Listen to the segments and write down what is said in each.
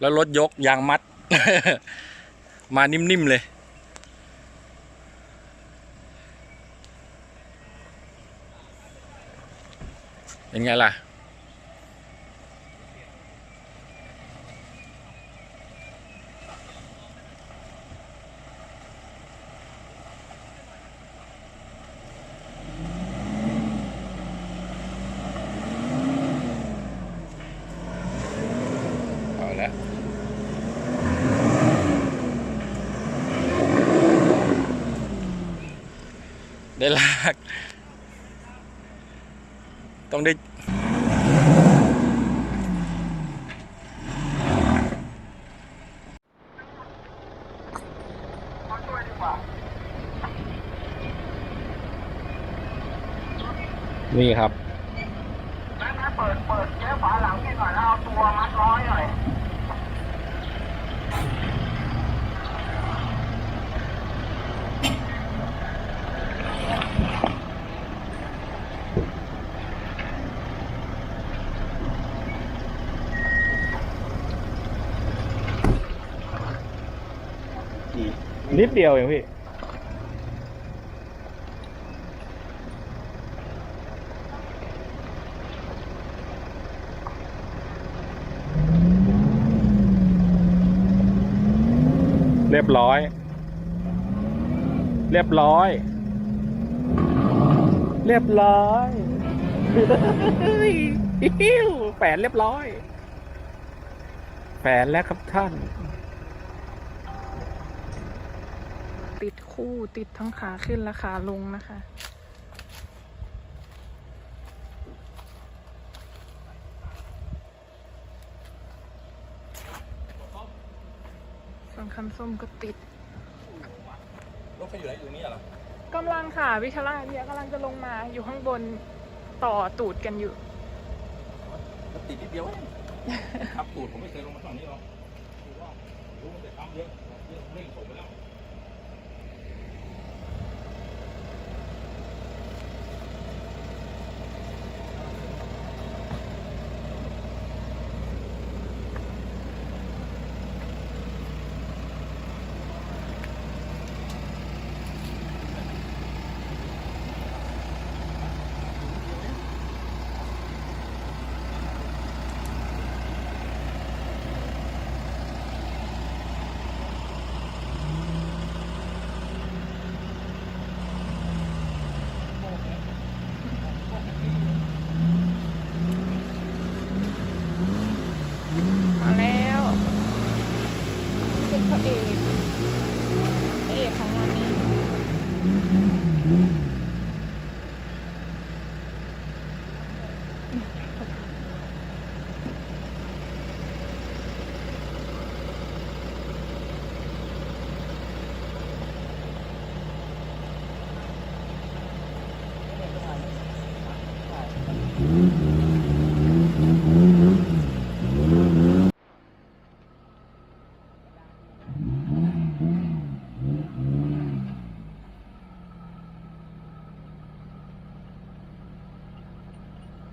แล้วรถยกยางมัด มานิ่มๆเลย เป็นไงล่ะ ได้ลาก ต้องได้นี่ครับ งั้นนะเปิด เปิดเจ๊ฝาหลังนี่หน่อยแล้วเอาตัวมัดร้อยหน่อย นิดเดียวเองพี่ เรียบร้อย เรียบร้อย เรียบร้อยฮิวแฝนเรียบร้อยแฝนแล้วครับท่าน ติด คู่ติดทั้งขาขึ้นและขาลงนะคะ ส่วนคันส้มก็ติด รถเขาอยู่ไหนอยู่นี่เหรอกำลังค่ะวิชาลาเนี่ยกำลังจะลงมาอยู่ข้างบนต่อตูดกันอยู่ มันติดนิดเดียวเองครับตูดผมไม่เคยลงมาฝั่งนี้หรอกดูว่ารู้มันจะทำเยอะเยอะเร่งผมไปแล้ว มาแล้วเป็นพระเอกพระเอกของวันนี้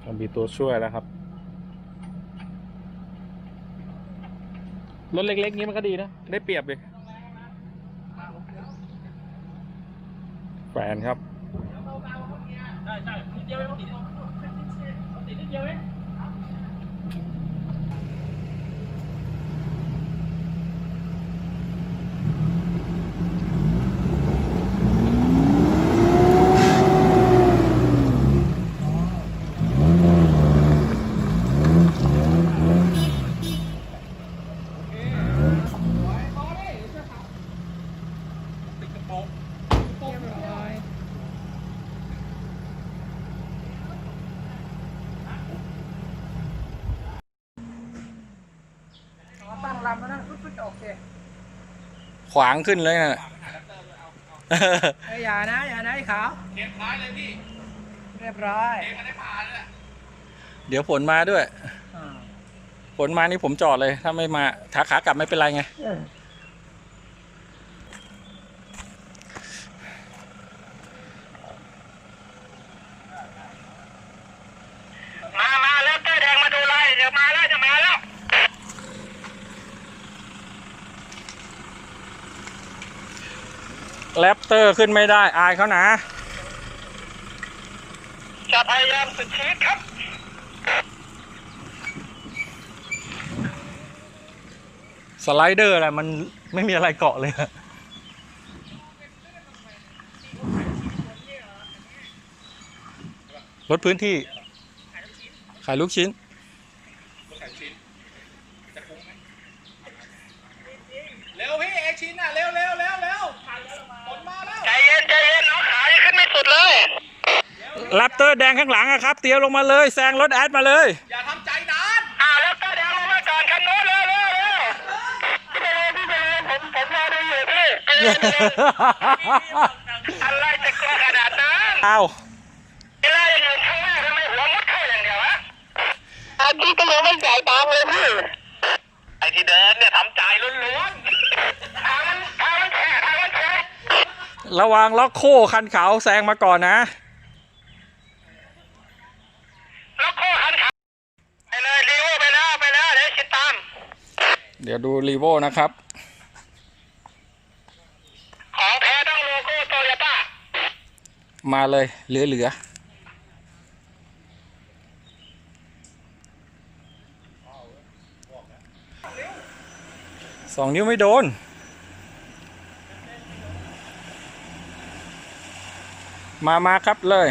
มันมีตัวช่วยแล้วครับ รถเล็กๆนี้มันก็ดีนะ ได้เปรียบเลยแฟนครับ ติดกระโปรง เรียบร้อย ตั้งลำแล้วนั่นปุ๊บๆโอเค ขวางขึ้นเลยนะเอ้ยอย่านะอย่านะไอ้ขาวเก็บท้ายเลยพี่เรียบร้อยเดี๋ยวผลมาด้วยอ่าผลมานี่ผมจอดเลย ถ้าไม่มาถ้าขากลับไม่เป็นไรไง เออมา มาแล้วเต้ยแดงมาดูไรเดี๋ยวมาแล้วจะมาแล้ว แรปเตอร์ขึ้นไม่ได้ อายเขานะจะพยายามสุดชีวิตครับ สไลเดอร์อะไรมันไม่มีอะไรเกาะเลยอะลดพื้นที่ ขายลูกชิ้น เร็วพี่เอชินอะ เร็วเร็วเร็วเร็วฝนมาแล้ว ใจเย็นใจเย็นน้องขาขึ้นไม่สุดเลย แรปเต อร์แดงข้างหลังอะครับ เตียวลงมาเลยแซงรถแอดมาเลย อย่าทำใจนานอ่าแล้วก็เดี๋ยวลงมาก่อนคันโน้นเร็วเร็วเร็วพี่ไปเลยพี่ไปเลยผมผมรอดูอยู่พี่ไปเลยไปเลยอะไรจะกลัวขนาดนั้นเอาเวลาอย่างอื่นข้างหน้าทำไมหัวมุดเข้าอย่างเดียววะอาที่ก็ยังไม่จ่ายตังค์เลยพี่ไอ้ที่เดินเนี่ยทำใจล้วนๆทางมันทางมันแฉะทางมันแฉะระวังล็อกโค้คันขาวแซงมาก่อนนะ แล้วก็หันขาไปเลยรีโวไปแล้วไปแล้วเดี๋ยวชิดตาม เดี๋ยวดูรีโวนะครับ ของแท้ต้องโลโก้โตโยต้ามาเลยเหลือเหลือสองนิ้วไม่โดน มามาครับเลย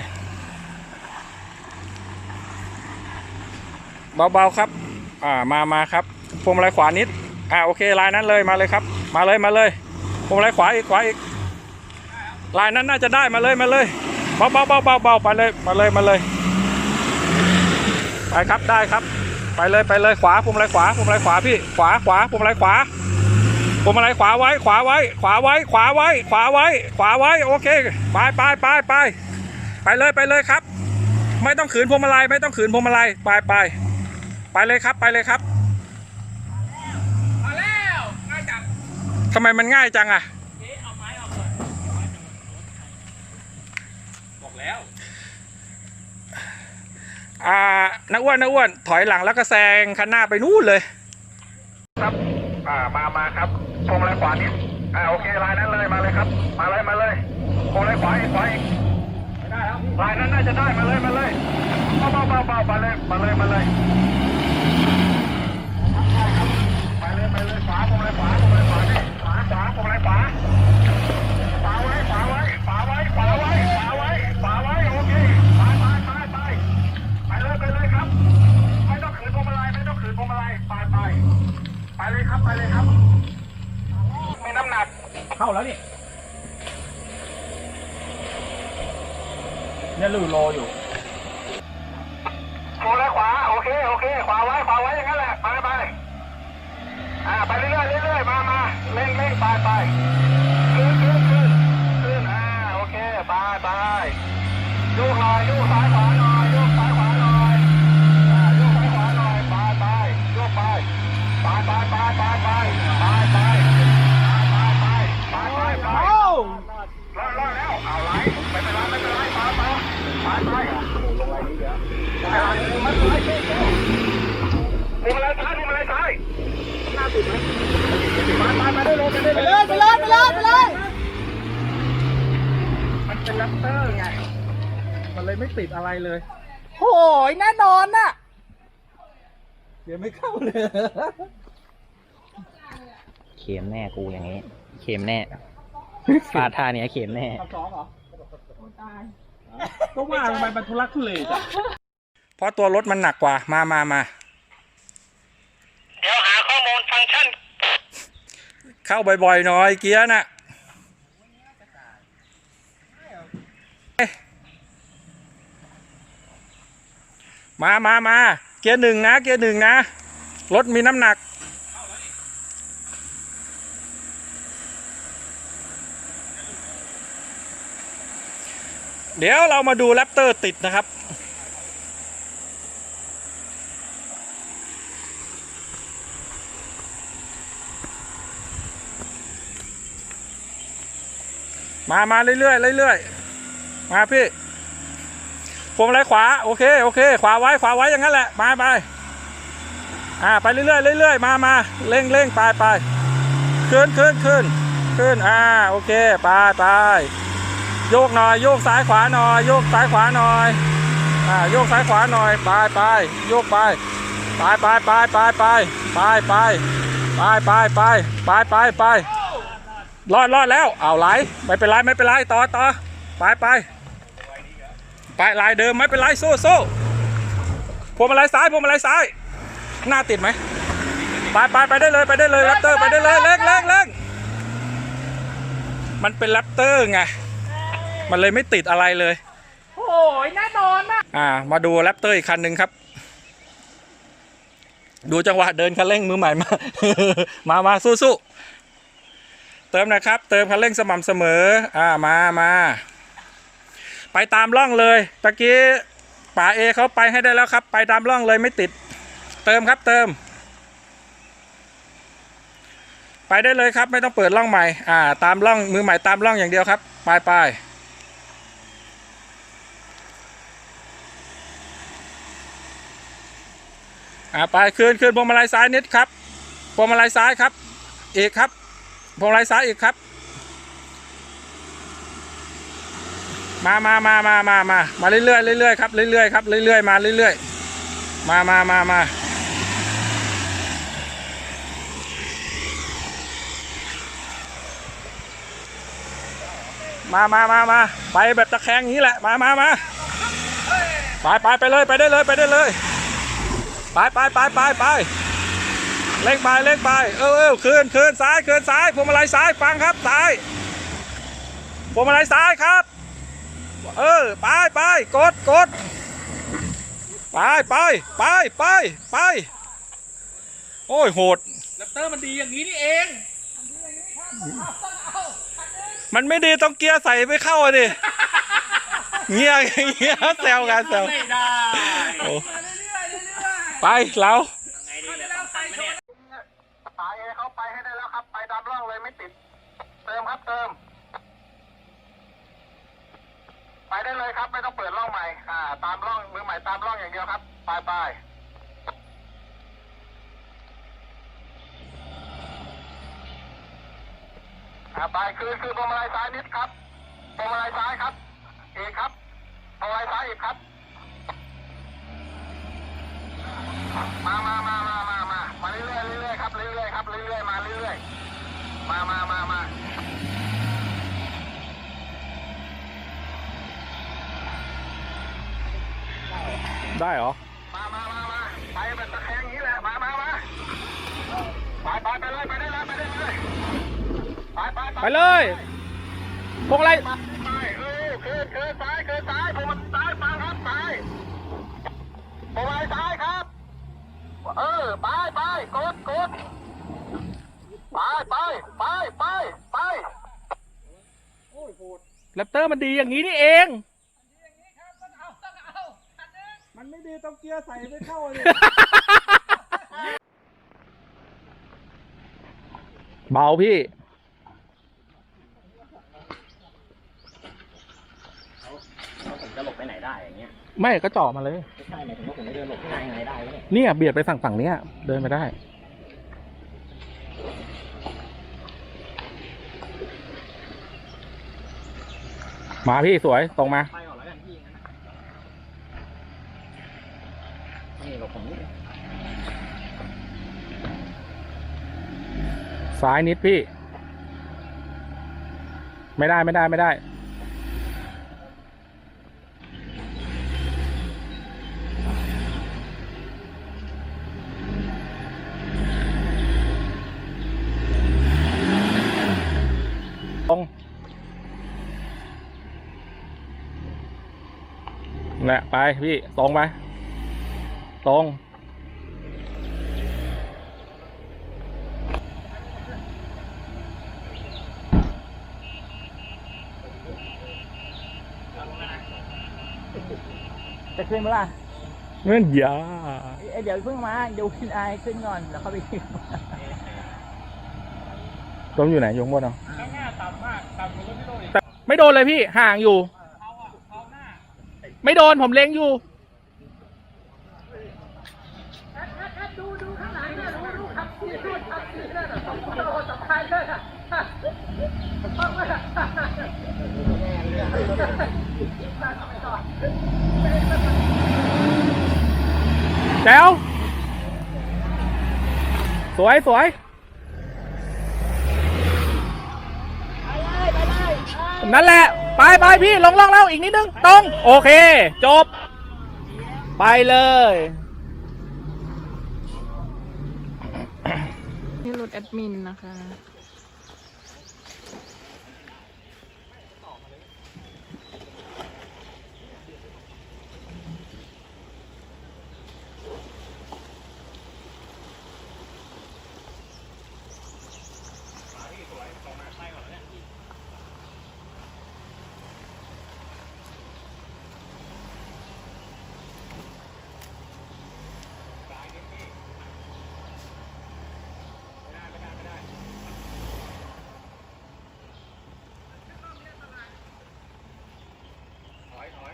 เบา ๆ ครับ อ่า มามาครับพวงมาลัยขวานิด อ่าโอเคลายนั้นเลยมาเลยครับ มาเลยมาเลยพวงมาลัยขวาอีกขวาอีกลายนั้นน่าจะได้มาเลยมาเลยเบาเบาเบาเบาเบาไปเลยมาเลยมาเลย ไปครับได้ครับ ไปเลยไปเลยขวาพวงมาลัยขวาพวงมาลัยขวาพี่ขวาขวาพวงมาลัยขวาพวงมาลัยขวาไว้ขวาไว้ ขวาไว้ ขวาไว้ ขวาไว้ ขวาไว้โอเคไปไปไปไปไปเลยไปเลยครับ ไม่ต้องขืนพวงมาลัยไม่ต้องขืนพวงมาลัยไปไปไปเลยครับไปเลยครับ มาแล้วง่ายจัง ทำไมมันง่ายจังอะบอกแล้ว อ่านักอ้วนนักอ้วน ถอยหลังแล้วก็แซงคันหน้าไปนู่นเลย ครับ อ่า มามาครับพวงมาลัยขวานิดอ่าโอเคลายนั้นเลยมาเลยครับ มาเลยมาเลยพวงมาลัยขวาอีกขวาอีกลายนั้นน่าจะได้มาเลยมาเลยเบาเบาเบาเบามาเลยมาเลยมาเลยไปเลยไปเลยขวาพวงมาลัยขวาพวงมาลัย ขวานี่ขวาขวาพวงมลัยขวาขวาไว้ขวาไว้ขวาไว้ขวาไว้ขวาไว้ขวาไว้โอเคไปไปไปไปไปเลยไปเลยครับ ไม่ต้องขืนพวงมาลัยไม่ต้องขืนพวงมาลัยไปไปไปเลยครับไปเลยครับ มีน้ำหนักเข้าแล้วนี่เนี่ยลูโลออยู่โค้งแล้วขวาโอเคโอเคขวาไว้ขวาไว้อย่างนั้นแหละไปไปอ่าไปเรื่อยเรื่อย bye bye. อย่างงี้ เข็มแน่ฟาดท่าเนี้ยเข็มแน่ก็ว่าทำไมมันทุลักทุเลจ้ะ เพราะตัวรถมันหนักกว่า มามามา เดี๋ยวหาข้อมูลฟังก์ชัน เข้าบ่อยๆหน่อยเกียร์น่ะมามามาเกียร์หนึ่งนะ เกียร์หนึ่งนะ รถมีน้ำหนัก เดี๋ยวเรามาดูแรปเตอร์ติดนะครับ มา มาเรื่อยๆเรื่อยๆมาพี่พวงมาลัยขวา โอเคโอเค ขวาไว้ขวาไว้อย่างนั้นแหละ มาไปอ่าไปเรื่อยๆเรื่อยๆมามาเร่งเร่งไปไปขึ้นขึ้นขึ้นขึ้นอ่าโอเคไปไป โยกหน่อยโยกซ้ายขวาหน่อยโยกซ้ายขวาหน่อยอ่าโยกซ้ายขวาหน่อยไปไปโยกไปไปไปไปไปไปไปไปไปไปไปไปไปไปรอดรอดแล้วเอาไหลไม่เป็นไรไม่เป็นไรต่อต่อไปไปไปลายเดิมไม่เป็นไรสู้สู้พวงมาลัยซ้ายพวงมาลัยซ้ายหน้าติดไหมไปไปไปได้เลยไปได้เลยแรปเตอร์ไปได้เลยเล็กเล็กเล็กมันเป็นแรปเตอร์ไง มันเลยไม่ติดอะไรเลย โอ้ยแน่นอนมากอ่า มาดูแรปเตอร์อีกคันหนึ่งครับ ดูจังหวะเดินคันเร่งมือใหม่มา มามาสู้สู้เติมนะครับ เติมคันเร่งสม่ำเสมอ อ่ามามาไปตามร่องเลยตะกี้ป๋าเอเขาไปให้ได้แล้วครับ ไปตามร่องเลยไม่ติด เติมครับเติม ไปได้เลยครับ ไม่ต้องเปิดร่องใหม่ อ่า ตามร่องมือใหม่ตามร่องอย่างเดียวครับ ไปไป อ่าไปคืนคืนพวงมาลัยซ้ายนิดครับพวงมาลัยซ้ายครับอีกครับพวงมาลัยซ้ายอีกครับ มามามามามามามาเรื่อยๆเรื่อยๆครับเรื่อยๆครับเรื่อยๆมาเรื่อยๆมามามามามามามามาไปแบบตะแคงอย่างนี้แหละ มามามาไปไปไปเลย ไปได้เลย ไปได้เลย ไปไปไปไปไปเล่งไปเล่งไปเออเออคืนคืนซ้ายคืนซ้ายพวงมาลัยซ้ายฟังครับซ้ายพวงมาลัยซ้ายครับ เออไปไปกดกดไปไปไปไปไปโอ้ยโหดแรปเตอร์มันดีอย่างนี้นี่เอง มันไม่ดีต้องเกียร์ใส่ไม่เข้าอะดิเงี้ยเงี้ยแซวกันแซวไม่ได้โอ้ ไปเราสายเอเขาไปให้ได้แล้วครับ ไปตามร่องเลยไม่ติด เติมครับเติม ไปได้เลยครับ ไม่ต้องเปิดร่องใหม่ อ่า ตามร่องมือใหม่ตามร่องอย่างเดียวครับ ไปไปอ่าไปคือคือพวงมาลัยซ้ายนิดครับพวงมาลัยซ้ายครับเอกครับพวงมาลัยซ้ายอีกครับ มามามามามามามาเรื่อยๆเรื่อยๆครับเรื่อยๆครับเรื่อยๆมาเรื่อยๆมามามามาได้เหรอ มามามามาไปแบบตะแคงอย่างนี้แหละ มามามาไปไปไปเลยไปได้เลยไปได้เลยไปไปไปเลยพวงอะไรไปไปเออคือคือซ้ายคือซ้ายผมมันซ้ายฟังครับซ้ายผมไปซ้ายครับ เออ ไปไปกดกดไปไปไปไปไปแรปเตอร์มันดีอย่างนี้นี่เอง มันไม่ดีต้องเกียร์ใส่ไม่เข้าเลย เบาพี่ ผมจะหลบไปไหนได้อย่าง เงี้ยไม่ก็เจ่อมาเลย ไม่ใช่หมายถึงว่าผมจะเดินหลบข้างในยังไงได้วะเนี่ยเนี่ยเบียดไปฝั่งฝั่งเนี้ย เดินไปได้ มาพี่สวยตรงมา ไปก่อนแล้วกันพี่งั้นนะนี่หลบผมนิดนึงซ้ายนิดพี่ ไม่ได้ไม่ได้ไม่ได้ ตรงนั่นแห ละไปพี่ตรงไปตรงจะขึ้นเมื่อไหร่เงื่อนยาเอ้ยเดี๋ยวเพิ่งมาดูขึ้นไอายขึ้นก่อนแล้วเข้าไปขึ้นต้มอยู่ไหนยงบนเอาแต่ไม่โดนเลยพี่ห่างอยู่ ไม่โดนผมเล็งอยู่แจ๋วสวยสวยนั่นแหละ ไปไปพี่ลงล่องแล้วอีกนิดนึงตรงโอเค จบ ไปเลยนี่รถแอดมินนะคะ ถอยถอย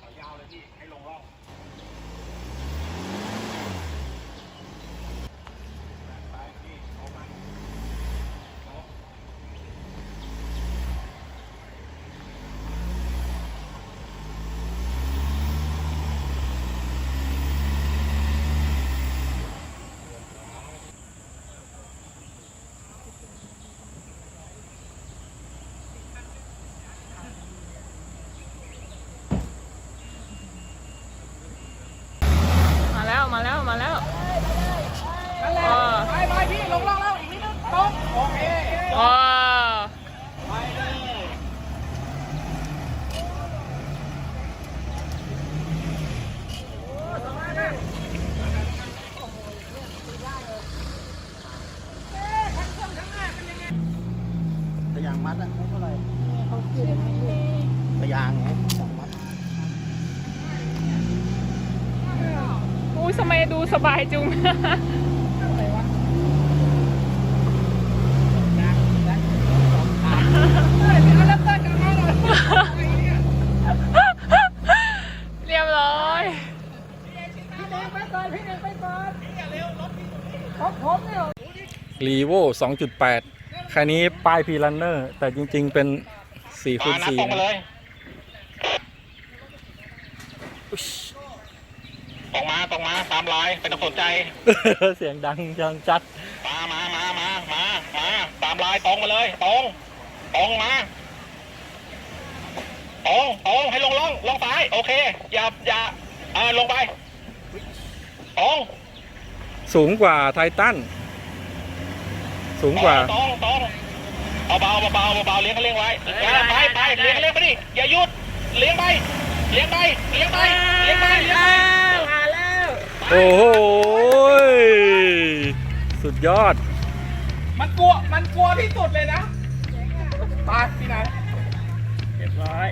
ถอยยาวเลยพี่ ให้ลงร่อง ไปพี่ออกมาออก มาแล้วมาแล้วอ๋อไปไปพี่ลงล่องแล้วอีกนิดนึงตรงโอเคอ๋อไปเลยตะยางมัดอะเท่าไหร่ตะยางไงสองมัด ทำไมดูสบายจุง เรียบร้อย รีโแปดคันนี้ป้ายพีรันเนอร์ แต่จริงๆเป็นสี่คูณ4 ตรงมาตามลายเป็นต้องสนใจ4เสียงดังยังจัด มามามามามามาตามลายตรงมาเลยตรงตรงมาตรงตรงให้ลงล่องลงซ้ายโอเค อย่าอย่าเออลงไปตรงสูงกว่าไททันสูงกว่าตรงตรงเบาเบาเบาเบาเบาเลี้ยงก็เลี้ยงไว้ไปไปเลี้ยงเลี้ยงไปดิอย่าหยุดเลี้ยงไปเลี้ยงไปเลี้ยงไปเลี้ยงไปเลี้ยงไป โอ้โหยสุดยอด มันกลัว มันกลัวที่สุดเลยนะไปพี่นายเรียบร้อย